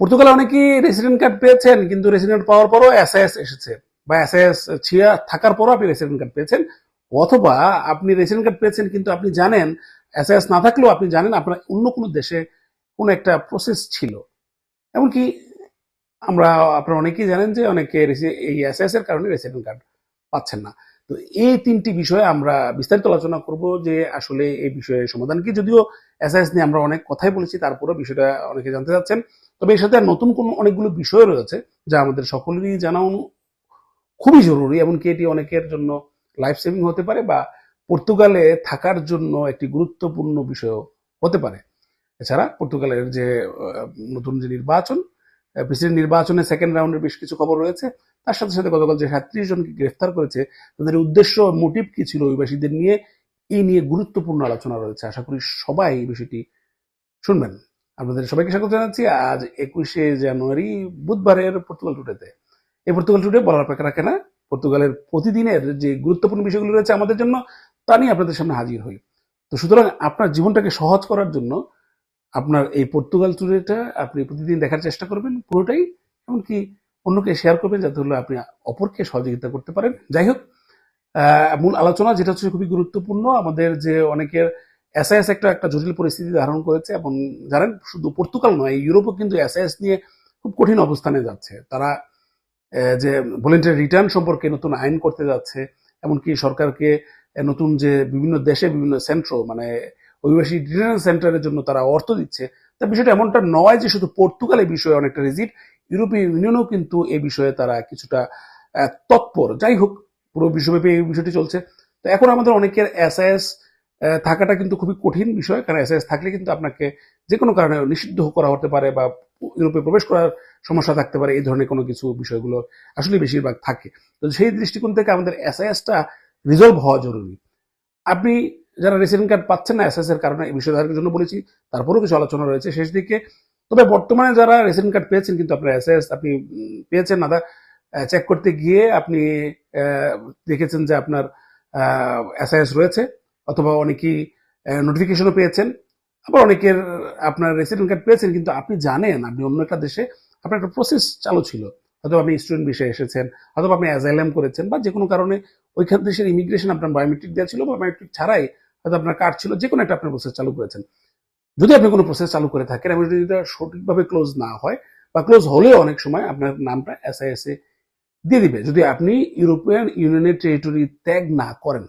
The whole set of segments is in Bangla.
পর্তুগালে অনেকেই রেসিডেন্ট কার্ড পেয়েছেন, কিন্তু রেসিডেন্ট পাওয়ার পরও এসআইএস এসেছে। বা এসআইএস ছিয়া থাকার পরও আপনি রেসিডেন্ট কার্ড পেয়েছেন, অথবা আপনি রেসিডেন্ট কার্ড পেয়েছেন কিন্তু আপনি জানেন এসআইএস না থাকলেও আপনি জানেন আপনার অন্য কোনো দেশে কোনো একটা প্রসেস ছিল। এমনকি আমরা, আপনারা অনেকেই জানেন যে অনেকে এই এসআইএস এর কারণে রেসিডেন্ট কার্ড পাচ্ছেন না। তো এই তিনটি বিষয়ে আমরা বিস্তারিত আলোচনা করব যে আসলে এই বিষয়ে সমাধান কি। যদিও এসআইএস নিয়ে আমরা অনেক কথাই বলেছি তারপরে বিষয়টা অনেকে জানতে চাচ্ছেন। তবে এর সাথে নতুন কোন অনেকগুলো বিষয় রয়েছে যা আমাদের সকলেরই জানা খুবই জরুরি, এমনকি এটি অনেকের জন্য লাইফ সেভিং হতে পারে বা পর্তুগালে থাকার জন্য একটি গুরুত্বপূর্ণ বিষয় হতে পারে। এছাড়া পর্তুগালের যে নতুন যে নির্বাচন প্রেসিডেন্ট নির্বাচনে সেকেন্ড রাউন্ডের বেশ কিছু খবর রয়েছে। তার সাথে সাথে গতকাল যে সাত্রিশ জনকে গ্রেফতার করেছে, তাদের উদ্দেশ্য মোটিভ কি ছিল অভিবাসীদের নিয়ে, এই নিয়ে গুরুত্বপূর্ণ আলোচনা রয়েছে। আশা করি সবাই এই বিষয়টি শুনবেন। আপনাদের সবাইকে স্বাগত জানাচ্ছি। আজ একুশে জানুয়ারি, বুধবারের পর্তুগাল টুডেতে। এই পর্তুগাল টুডে বলার অপেক্ষা রাখে না। পর্তুগালের প্রতিদিনের যে গুরুত্বপূর্ণ বিষয়গুলো রয়েছে আমাদের জন্য, তা নিয়ে আপনাদের সামনে হাজির হই। তো সুতরাং আপনার জীবনটাকে সহজ করার জন্য আপনার এই পর্তুগাল ট্যুরেটা আপনি প্রতিদিন দেখার চেষ্টা করবেন পুরোটাই। এমনকি অন্যকে শেয়ার করবেন যাতে হলে আপনি অপরকে সহযোগিতা করতে পারেন। যাই হোক মূল আলোচনা যেটা হচ্ছে খুবই গুরুত্বপূর্ণ। আমাদের যে অনেকের এসআইএস একটা একটা জটিল পরিস্থিতি ধারণ করেছে এবং জানেন, শুধু পর্তুগাল নয় ইউরোপও কিন্তু এসআইএস নিয়ে খুব কঠিন অবস্থানে যাচ্ছে। তারা যে ভলেন্টারি রিটার্ন সম্পর্কে নতুন আইন করতে যাচ্ছে, এমনকি সরকারকে নতুন যে বিভিন্ন দেশে বিভিন্ন সেন্ট্র মানে অভিবাসী রিটার্ন সেন্টারের জন্য তারা অর্থ দিচ্ছে। তা বিষয়টা এমনটা নয় যে শুধু পর্তুগাল এই বিষয়ে অনেকটা রিজিট ইউরোপীয় ইউনিয়নও কিন্তু এই বিষয়ে তারা কিছুটা তৎপর। যাই হোক, পুরো বিশ্বব্যাপী এই বিষয়টি চলছে। তো এখন আমাদের অনেকের এসআইএস থাকাটা কিন্তু খুবই কঠিন বিষয়, কারণ এসআইএস থাকলে কিন্তু আপনাকে যে কোনো কারণে নিষিদ্ধ করা হতে পারে বা ইউরোপে প্রবেশ করার সমস্যা থাকতে পারে, এই ধরনের কোনো কিছু বিষয়গুলো আসলে বেশিরভাগ থাকে। তো সেই দৃষ্টিকোণ থেকে আমাদের এসআইএসটা রিজলভ হওয়া জরুরি। আপনি যারা রেসিডেন্ট কার্ড পাচ্ছেন না এসএস এর কারণে, এই বিষয়ধারকের জন্য বলেছি, তারপরেও কিছু আলোচনা রয়েছে। শেষ দিকে তবে বর্তমানে যারা রেসিডেন্ট কার্ড পেয়েছেন, কিন্তু আপনার এসএস, আপনি পেয়েছেন না চেক করতে গিয়ে আপনি দেখেছেন যে আপনার এসআইএস রয়েছে, অথবা অনেকেই নোটিফিকেশনও পেয়েছেন। আবার অনেকের, আপনার রেসিডেন্ট কার্ড পেয়েছেন, কিন্তু আপনি জানেন, আপনি অন্য একটা দেশে আপনার একটা প্রসেস চালু ছিল। হয়তো আপনি স্টুডেন্ট বিষয়ে এসেছেন, অথবা আপনি অ্যাজাইলাম করেছেন, বা যে কোনো কারণে ওইখান দেশের ইমিগ্রেশন আপনার বায়োমেট্রিক দেওয়া ছিল, বা বায়োমেট্রিক ছাড়াই হয়তো আপনার কার্ড ছিল যে কোনো একটা আপনার প্রসেস চালু করেছেন। যদি আপনি কোনো প্রসেস চালু করে থাকেন, এবং যদি সঠিকভাবে ক্লোজ না হয়, বা ক্লোজ হলেও অনেক সময় আপনার নামটা এসআইএস এ দিয়ে দিবে। যদি আপনি ইউরোপিয়ান ইউনিয়নের টেরিটরি ত্যাগ না করেন,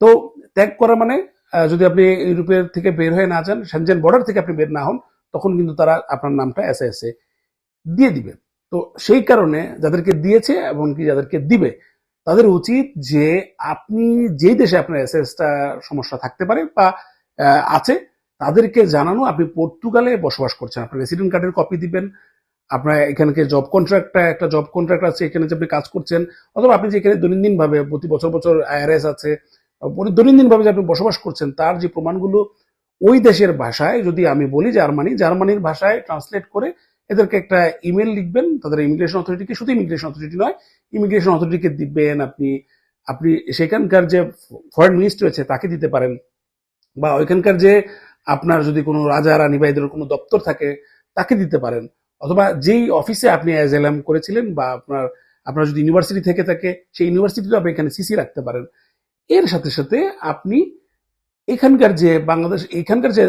তো ত্যাগ করা মানে যদি আপনি ইউরোপের থেকে বের হয়ে না যান সেনজেন বর্ডার থেকে আপনি বের না হন, তখন কিন্তু তারা আপনার নামটা এসআইএস এ দিয়ে দিবে। তো সেই কারণে যাদেরকে দিয়েছে এবং কি যাদেরকে দিবে, তাদের উচিত যে আপনি যেই দেশে আপনার এসএসটা সমস্যা থাকতে পারে বা আছে তাদেরকে জানানো, আপনি পর্তুগালে বসবাস করছেন, আপনার রেসিডেন্ট কার্ডের কপি দিবেন, আপনার এখানকে জব কন্ট্রাক্টটা একটা জব কন্ট্রাক্ট আছে, এখানে যে আপনি কাজ করছেন, অথবা আপনি যে এখানে দৈনন্দিন ভাবে প্রতি বছর বছর আইআরএস আছে দৈনন্দিন ভাবে যে আপনি বসবাস করছেন, তার যে প্রমাণগুলো ওই দেশের ভাষায়, যদি আমি বলি জার্মানি, জার্মানির ভাষায় ট্রান্সলেট করে এদেরকে একটা ইমেল লিখবেন, তাদের ইমিগ্রেশন অথরিটিকে শুধু ইমিগ্রেশন অথরিটি নয় ইমিগ্রেশন অথরিটিকে দিবেন, আপনি আপনি সেখানকার যে ফরেন মিনিস্টার আছে তাকে দিতে পারেন, বা ওইখানকার যে আপনার যদি কোনো রাজা, রানী বা এদের কোনো দপ্তর থাকে, তাকে দিতে পারেন। অথবা যেই অফিসে আপনি অ্যাজেলাম করেছিলেন বা আপনার আপনার যদি ইউনিভার্সিটি থেকে থাকে, সেই ইউনিভার্সিটিতে আপনি এখানে সিসি রাখতে পারেন। এর সাথে সাথে আপনি এখানকার যে বাংলাদেশ, এখানকার যে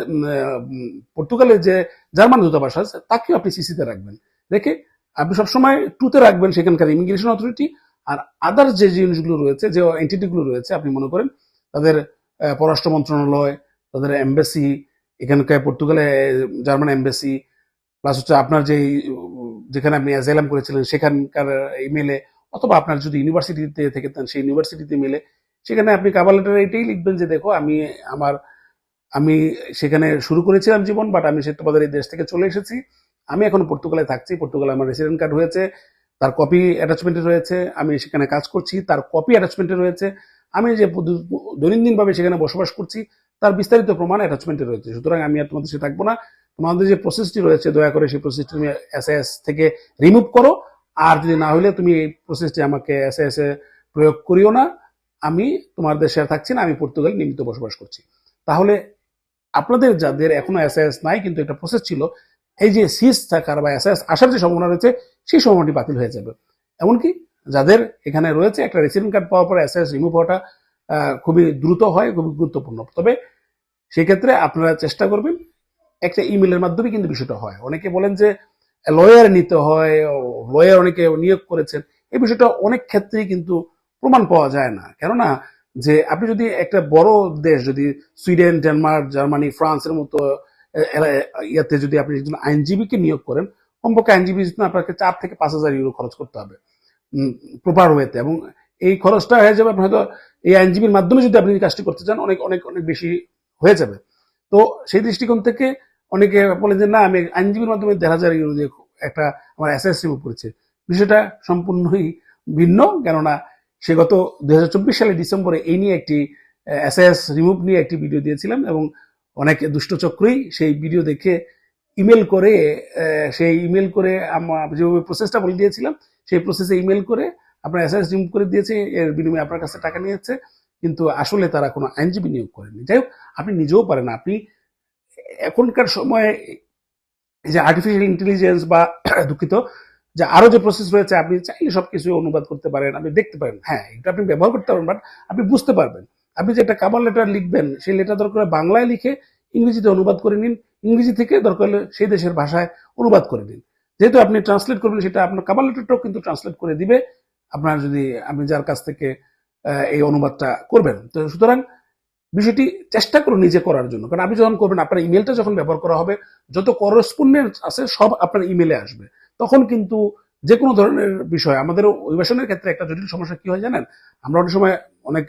পর্তুগালের যে জার্মান দূতাবাস আছে, তাকেও আপনি সিসিতে রাখবেন। রেখে আপনি সবসময় টুতে রাখবেন সেখানকার ইমিগ্রেশন অথরিটি আর আদার যে জিনিসগুলো রয়েছে, যে এন্টিটিগুলো রয়েছে, আপনি মনে করেন, তাদের পররাষ্ট্র মন্ত্রণালয় তাদের এম্বাসি এখানকার পর্তুগালে, জার্মান এম্বাসি প্লাস হচ্ছে আপনার যে যেখানে আপনি অ্যাজাইলাম করেছিলেন, সেখানকার ইমেলে অথবা আপনার যদি ইউনিভার্সিটিতে থেকে সেই ইউনিভার্সিটিতে মেলে সেখানে আপনি কাবার লেটারে এটাই লিখবেন যে, দেখো, আমি আমার, আমি সেখানে শুরু করেছিলাম জীবন বাট আমি সে তোমাদের এই দেশ থেকে চলে এসেছি। আমি এখন পর্তুগালে থাকছি। পর্তুগালে আমার রেসিডেন্ট কার্ড হয়েছে, তার কপি অ্যাটাচমেন্টে রয়েছে, আমি সেখানে কাজ করছি, তার কপি অ্যাটাচমেন্টে রয়েছে। আমি যে দৈনন্দিনভাবে সেখানে বসবাস করছি তার বিস্তারিত প্রমাণ অ্যাটাচমেন্টে রয়েছে। সুতরাং আমি আর তোমাদের সাথে থাকব না। তোমাদের যে প্রসেসটি রয়েছে, দয়া করে সেই প্রসেসটি তুমি এসএস থেকে রিমুভ করো। আর যদি না হলে তুমি এই প্রসেসটি আমাকে এসএস এ প্রয়োগ করিও না। আমি তোমার দেশে থাকছি না, আমি পর্তুগাল নিয়মিত বসবাস করছি। তাহলে আপনাদের যাদের এখনও এস এস নাই, কিন্তু একটা প্রসেস ছিল, এই যে সিস থাকার বা এস এস আসার যে সম্ভাবনা রয়েছে, সেই সম্ভাবনাটি বাতিল হয়ে যাবে। এমনকি যাদের এখানে রয়েছে, একটা রেসিডেন্ট কার্ড পাওয়ার পর এস এস রিমুভ হওয়াটা খুবই দ্রুত হয়, খুবই গুরুত্বপূর্ণ। তবে সেক্ষেত্রে আপনারা চেষ্টা করবেন একটা ইমেলের মাধ্যমে কিন্তু বিষয়টা হয়। অনেকে বলেন যে লয়ার নিতে হয় লয়ার অনেকে নিয়োগ করেছেন, এই বিষয়টা অনেক ক্ষেত্রেই কিন্তু প্রমাণ পাওয়া যায় না। কেননা, যে আপনি যদি একটা বড় দেশ, যদি সুইডেন, ডেনমার্ক, জার্মানি, ফ্রান্সের মতো ইয়াতে যদি আপনি একজন আইনজীবীকে নিয়োগ করেন, কমপক্ষে আইনজীবীর জন্য আপনাকে চার থেকে পাঁচ হাজার ইউরো খরচ করতে হবে প্রপার ওয়েতে এবং এই খরচটা হয়ে যাবে হয়তো এই আইনজীবীর মাধ্যমে যদি আপনি কাজটি করতে চান, অনেক অনেক অনেক বেশি হয়ে যাবে। তো সেই দৃষ্টিকোণ থেকে অনেকে বলে যে, না, আমি আইনজীবীর মাধ্যমে হাজার ইউরো দিয়ে একটা আমার রিমুভ করেছে। বিষয়টা সম্পূর্ণই ভিন্ন, কেননা সে গত দুই সালে ডিসেম্বরে এই নিয়ে একটি অ্যাসেস রিমুভ নিয়ে একটি ভিডিও দিয়েছিলাম এবং অনেক দুষ্টচক্রই সেই ভিডিও দেখে ইমেল করে সেই ইমেল করে আমার যেভাবে প্রসেসটা বলে দিয়েছিলাম, সেই প্রসেসে ইমেল করে আপনার অ্যাসেস রিমুভ করে দিয়েছে। এর বিনিময়ে আপনার কাছে টাকা নিয়েছে। কিন্তু আসলে তারা কোনো আইনজীবী নিয়োগ করেনি যাই হোক, আপনি নিজেও পারেন আপনি এখনকার সময়ে যে আর্টিফিশিয়াল ইন্টেলিজেন্স বা দুঃখিত, যে আরও যে প্রসেস রয়েছে, আপনি চাইলে সবকিছু অনুবাদ করতে পারেন, আপনি দেখতে পারেন। হ্যাঁ এটা আপনি ব্যবহার করতে পারবেন বাট আপনি বুঝতে পারবেন। আপনি যে একটা কাবার লেটার লিখবেন, সেই লেটার দরকার বাংলায় লিখে ইংরেজিতে অনুবাদ করে নিন। ইংরেজি থেকে দরকার হলে সেই দেশের ভাষায় অনুবাদ করে নিন। যেহেতু আপনি ট্রান্সলেট করবেন, সেটা আপনার কাবার লেটারটাও কিন্তু ট্রান্সলেট করে দিবে। আপনার যদি, আপনি যার কাছ থেকে এই অনুবাদটা করবেন। তো সুতরাং বিষয়টি চেষ্টা করুন নিজে করার জন্য। কারণ আপনি যখন করবেন, আপনার ইমেলটা যখন ব্যবহার করা হবে, যত করসপন্ডেন্স আছে, সব আপনার ইমেলে আসবে। তখন কিন্তু যে কোনো ধরনের বিষয়, আমাদের অভিবাসনের ক্ষেত্রে একটা জটিল সমস্যা কি হয় জানেন? আমরা অনেক সময় অনেক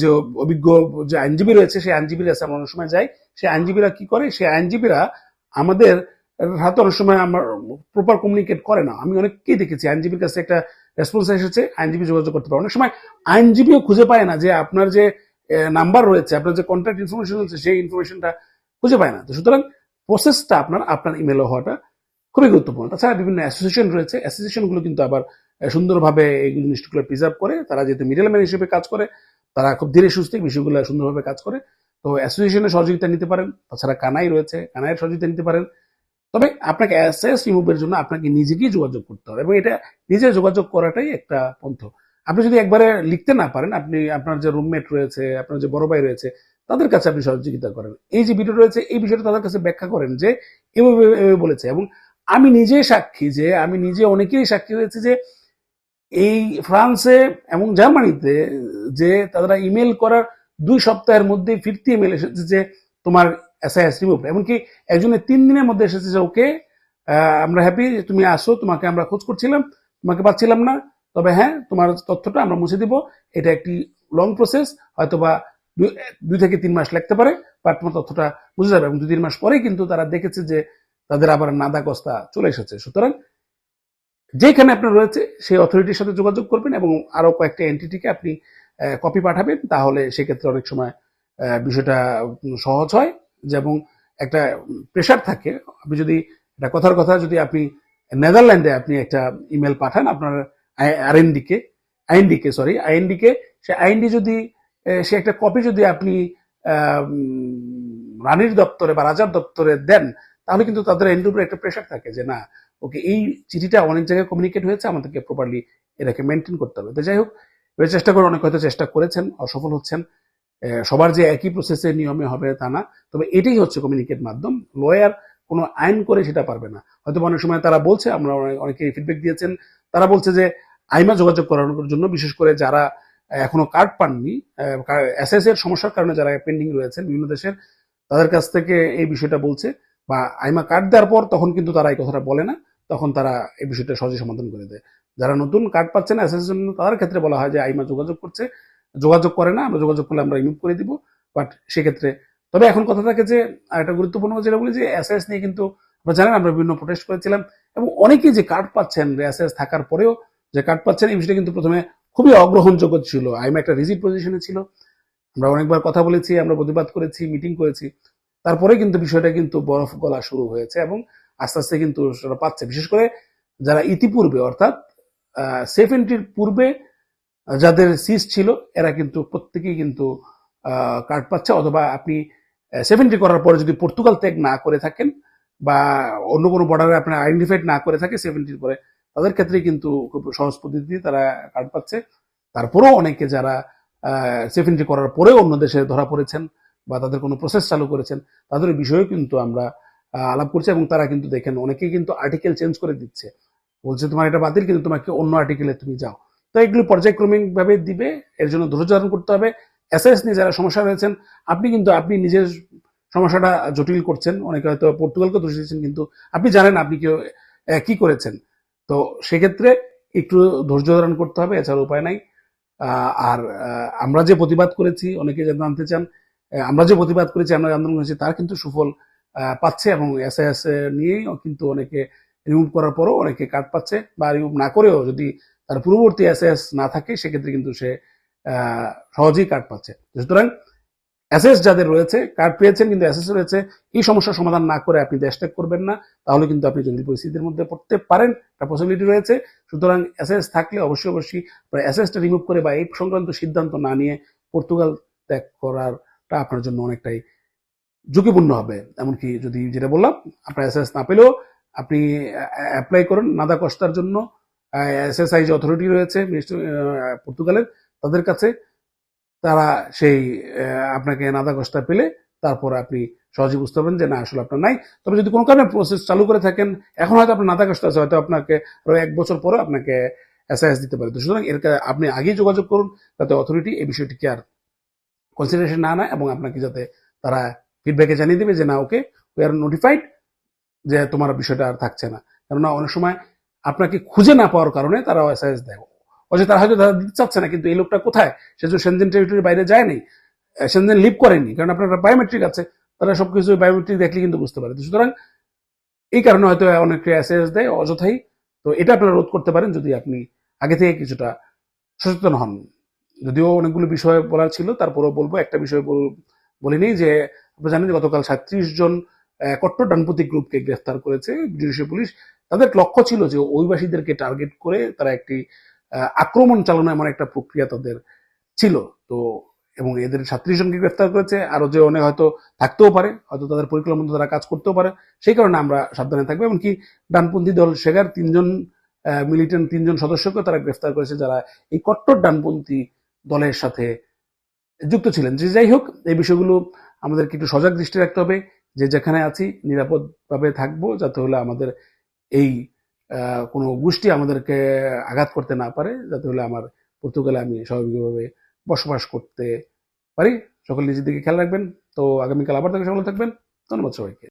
যে অভিজ্ঞ যে আইনজীবী রয়েছে, সেই আইনজীবীরা আছে, আমরা অনেক সময় যাই, সেই আইনজীবীরা কি করে? সেই আইনজীবীরা আমাদের হাতে অনেক সময় আমার প্রপার কমিউনিকেট করে না। আমি অনেককেই দেখেছি, আইনজীবীর কাছে একটা রেসপন্স এসেছে, আইনজীবী যোগাযোগ করতে পারে। অনেক সময় আইনজীবীও খুঁজে পায় না যে আপনার যে নাম্বার রয়েছে, আপনার যে কন্ট্যাক্ট ইনফরমেশন রয়েছে, সেই ইনফরমেশনটা খুঁজে পায় না। তো সুতরাং প্রসেসটা আপনার আপনার ইমেলে হওয়াটা খুবই গুরুত্বপূর্ণ। তাছাড়া বিভিন্ন অ্যাসোসিয়েশন রয়েছে অ্যাসোসিয়েশনগুলো কিন্তু আবার সুন্দরভাবে এই জিনিসগুলো প্রিজার্ভ করে। তারা যেহেতু মিডলম্যান হিসেবে কাজ করে, তারা খুব ধীরে সুস্থে বিষয়গুলো সুন্দরভাবে কাজ করে। তো অ্যাসোসিয়েশনের সহযোগিতা নিতে পারেন। তাছাড়া কানাই রয়েছে, কানাইয়ের সহযোগিতা নিতে পারেন। তবে আপনাকে অ্যাসেস রিমুভের জন্য আপনাকে নিজেকেই যোগাযোগ করতে হবে এবং এটা নিজে যোগাযোগ করাটাই একটা পন্থ। আপনি যদি একবারে লিখতে না পারেন, আপনি আপনার যে রুমমেট রয়েছে, আপনার যে বড় ভাই রয়েছে, তাদের কাছে আপনি সহযোগিতা করেন। এই যে ভিডিও রয়েছে, এই বিষয়টা তাদের কাছে ব্যাখ্যা করেন যে এভাবে বলেছে এবং আমি নিজে সাক্ষী যে, আমি নিজে অনেকেরই সাক্ষী হয়েছে যে এই ফ্রান্সে এবং জার্মানিতে যে তারা ইমেল করার দুই সপ্তাহের মধ্যে ফিরতি ইমেল এসেছে যে তোমার এসআইএস রিমুভ এমনকি একজনের তিন দিনের মধ্যে এসেছে যে, ওকে আমরা হ্যাপি যে তুমি আসো, তোমাকে আমরা খোঁজ করছিলাম, তোমাকে পাচ্ছিলাম না। তবে হ্যাঁ তোমার তথ্যটা আমরা মুছে দিব। এটা একটি লং প্রসেস হয়তো বা দুই- থেকে তিন মাস লাগতে পারে বা তোমার তথ্যটা বুঝে যাবে। এবং দুই, তিন মাস পরেই কিন্তু তারা দেখেছে যে, তাদের আবার নাদা কস্তা চলে এসেছে। সুতরাং যেখানে আপনার রয়েছে, সেই অথরিটির সাথে যোগাযোগ করবেন এবং আরও কয়েকটা এন্টিটিকে আপনি কপি পাঠাবেন। তাহলে সেক্ষেত্রে অনেক সময় বিষয়টা সহজ হয়। যে এবং একটা প্রেশার থাকে, আপনি যদি একটা কথার কথা যদি আপনি নেদারল্যান্ডে আপনি একটা ইমেল পাঠান আপনার আরএনডি কে আইএনডি কে সরি আইএনডি কে সে আইএনডি যদি সে একটা কপি যদি আপনি রানীর দপ্তরে বা রাজার দপ্তরে দেন, তাহলে কিন্তু তাদের এন্ডের উপরে একটা প্রেশার থাকে যে না, ওকে এই চিঠিটা অনেক জায়গায় কমিউনিকেট হয়েছে, আমাদেরকে প্রপারলি এটাকে মেনটেন করতে হবে। তো যাই হোক, এবার চেষ্টা করে অনেক হয়তো চেষ্টা করেছেন, অসফল হচ্ছেন। সবার যে একই প্রসেসের নিয়মে হবে তা না। তবে এটাই হচ্ছে কমিউনিকেট মাধ্যম। লয়ার কোনো আইন করে সেটা পারবে না। হয়তো অনেক সময় তারা বলছে, আমরা অনেকে ফিডব্যাক দিয়েছেন। তারা বলছে যে আইমা যোগাযোগ করানোর জন্য, বিশেষ করে যারা এখনও কার্ড পাননি এসএস এর সমস্যার কারণে যারা পেন্ডিং রয়েছেন বিভিন্ন দেশের, তাদের কাছ থেকে এই বিষয়টা বলছে বা আইমা কার্ড দেওয়ার পর তখন কিন্তু তারা এই কথাটা বলে না। তখন তারা এই বিষয়টা সহজে সমাধান করে দেয়। যারা নতুন কার্ড পাচ্ছে না এসএস জন্য তাদের ক্ষেত্রে বলা হয় যে, আইমা যোগাযোগ করছে। যোগাযোগ করে না, আমরা যোগাযোগ করলে আমরা রিমুভ করে দিব বাট সেক্ষেত্রে, তবে এখন কথা থাকে যে একটা গুরুত্বপূর্ণ যেটা বলি যে এসএস নিয়ে কিন্তু আপনারা জানেন, আমরা বিভিন্ন প্রোটেস্ট করেছিলাম, এবং অনেকেই যে কার্ড পাচ্ছেন এসএস থাকার পরেও যে কার্ড পাচ্ছেন, এই বিষয়টা কিন্তু প্রথমে খুবই অগ্রহণযোগ্য ছিল। আইমা একটা রিজিট পজিশনে ছিল। আমরা অনেকবার কথা বলেছি, আমরা প্রতিবাদ করেছি মিটিং করেছি। তারপরে কিন্তু বিষয়টা কিন্তু বরফ গলা শুরু হয়েছে, এবং আস্তে আস্তে কিন্তু সেটা পাচ্ছে। বিশেষ করে যারা ইতিপূর্বে, অর্থাৎ সেফ এন্ট্রির পূর্বে যাদের সিস ছিল, এরা কিন্তু প্রত্যেকেই কিন্তু কার্ড পাচ্ছে। অথবা আপনি সেভেন্টি করার পরে যদি পর্তুগাল ত্যাগ না করে থাকেন বা অন্য কোনো বর্ডারে আপনার আইডেন্টিফাইড না করে থাকে সেভেন্টির পরে, তাদের ক্ষেত্রে কিন্তু খুব সহজ পদ্ধতিতে তারা কার্ড পাচ্ছে। তারপরেও অনেকে যারা সেভেন্টি করার পরেও অন্য দেশে ধরা পড়েছেন বা তাদের কোনো প্রসেস চালু করেছেন, তাদের বিষয়েও কিন্তু আমরা আলাপ করছি এবং তারা কিন্তু দেখেন অনেকে কিন্তু আর্টিকেল চেঞ্জ করে দিচ্ছে। বলছে, তোমার এটা বাতিল, কিন্তু তোমাকে অন্য আর্টিকেলে তুমি যাও। এগুলো পর্যায়ক্রমিক ভাবে দিবে, এর জন্য ধৈর্য ধারণ করতে হবে। এসএস নিয়ে যারা সমস্যা রয়েছেন, আপনি কিন্তু আপনি নিজের সমস্যাটা জটিল করছেন। অনেকে হয়তো পর্তুগালকে দোষ দিচ্ছেন কিন্তু আপনি জানেন আপনি কেউ কি করেছেন। তো সেক্ষেত্রে একটু ধৈর্য ধারণ করতে হবে, এছাড়া উপায় নাই। আর আমরা যে প্রতিবাদ করেছি, অনেকে জানতে চান আমরা যে প্রতিবাদ করেছি, আমরা আন্দোলন করেছি, তার কিন্তু সুফল পাচ্ছে এবং এসএস নিয়েই কিন্তু অনেকে রিমুভ করার পরও অনেকে কার্ড পাচ্ছে বা রিমুভ না করেও যদি তার পূর্ববর্তী এসএস না থাকে, সেক্ষেত্রে কিন্তু সে সহজেই কার্ড পাচ্ছে। সুতরাং এসএস যাদের রয়েছে কার্ড পেয়েছেন কিন্তু এসএস রয়েছে, এই সমস্যার সমাধান না করে আপনি দেশ ত্যাগ করবেন না, তাহলে কিন্তু আপনি জটিল পরিস্থিতির মধ্যে পড়তে পারেন, একটা পসিবিলিটি রয়েছে। সুতরাং এসএস থাকলে অবশ্যই অবশ্যই এসএসটা রিমুভ করে বা এই সংক্রান্ত সিদ্ধান্ত না নিয়ে পর্তুগাল ত্যাগ করারটা আপনার জন্য অনেকটাই ঝুঁকিপূর্ণ হবে। এমনকি যদি যেটা বললাম, আপনার এসএস না পেলেও আপনি অ্যাপ্লাই করুন নাদা কষ্টার জন্য। এসএসআই যে অথরিটি রয়েছে পর্তুগালের, তাদের কাছে তারা সেই আপনাকে নাদা কস্তা পেলে তারপর আপনি সহজে বুঝতে পারবেন যে না, আসলে আপনার নাই। তবে যদি কোনো কারণে প্রসেস চালু করে থাকেন, এখন হয়তো আপনার নাদা কষ্ট আছে, হয়তো আপনাকে এক বছর পরে আপনাকে এসআইএস দিতে পারে। তো সুতরাং এর আপনি আগেই যোগাযোগ করুন যাতে অথরিটি এই বিষয়টিকে আর কনসিডারেশন না নেয় এবং আপনাকে যাতে তারা ফিডব্যাকে জানিয়ে দেবে যে না ওকে উই আর নোটিফাইড যে তোমার বিষয়টা আর থাকছে না। কেননা অনেক সময় আপনাকে খুঁজে না পাওয়ার কারণে তারা এসআইএস দেয়। অথচ তারা হয়তো তারা দিতে চাচ্ছে না, কিন্তু এই লোকটা কোথায়? সে তো সেনজেন টেরিটরির বাইরে যায়নি সেনজেন লিভ করেনি, কারণ আপনার বায়োমেট্রিক আছে, তারা সবকিছু বায়োমেট্রিক দেখলে কিন্তু বুঝতে পারে। সুতরাং, এই কারণে হয়তো অনেকে এসএস দেয় অযথাই। তো এটা আপনারা রোধ করতে পারেন যদি আপনি আগে থেকে কিছুটা সচেতন হন। যদিও অনেকগুলো বিষয় বলার ছিল, তারপরেও বলব, একটা বিষয় বল- বলিনি যে আপনি জানেন যে গতকাল সাঁত্রিশ জন কট্টর ডানপন্থী গ্রুপকে গ্রেফতার করেছে জুডিশিয়াল পুলিশ। তাদের লক্ষ্য ছিল যে অভিবাসীদেরকে টার্গেট করে তারা একটি আক্রমণ চালানো এমন একটা প্রক্রিয়া তাদের ছিল। তো, এবং এদের সাত্রিশ জনকে গ্রেফতার করেছে। আরও যে অনেক হয়তো থাকতেও পারে, হয়তো তাদের পরিকল্পনা তারা কাজ করতেও পারে। সেই কারণে আমরা সাবধানে থাকব। এমনকি ডানপন্থী দল শেখার তিনজন মিলিটেন্ট তিনজন সদস্যকে তারা গ্রেফতার করেছে যারা এই কট্টর ডানপন্থী দলের সাথে যুক্ত ছিলেন। যে যাই হোক, এই বিষয়গুলো আমাদেরকে একটু সজাগ দৃষ্টি রাখতে হবে। যে যেখানে আছি, নিরাপদভাবে থাকব, যাতে হলে আমাদের এই কোনো গোষ্ঠী আমাদেরকে আঘাত করতে না পারে, যাতে হলে আমার পর্তুগালে আমি স্বাভাবিকভাবে বসবাস করতে পারি। সকলে নিজের দিকে খেয়াল রাখবেন। তো আগামীকাল আবার থেকে সকলে থাকবেন। ধন্যবাদ সবাইকে।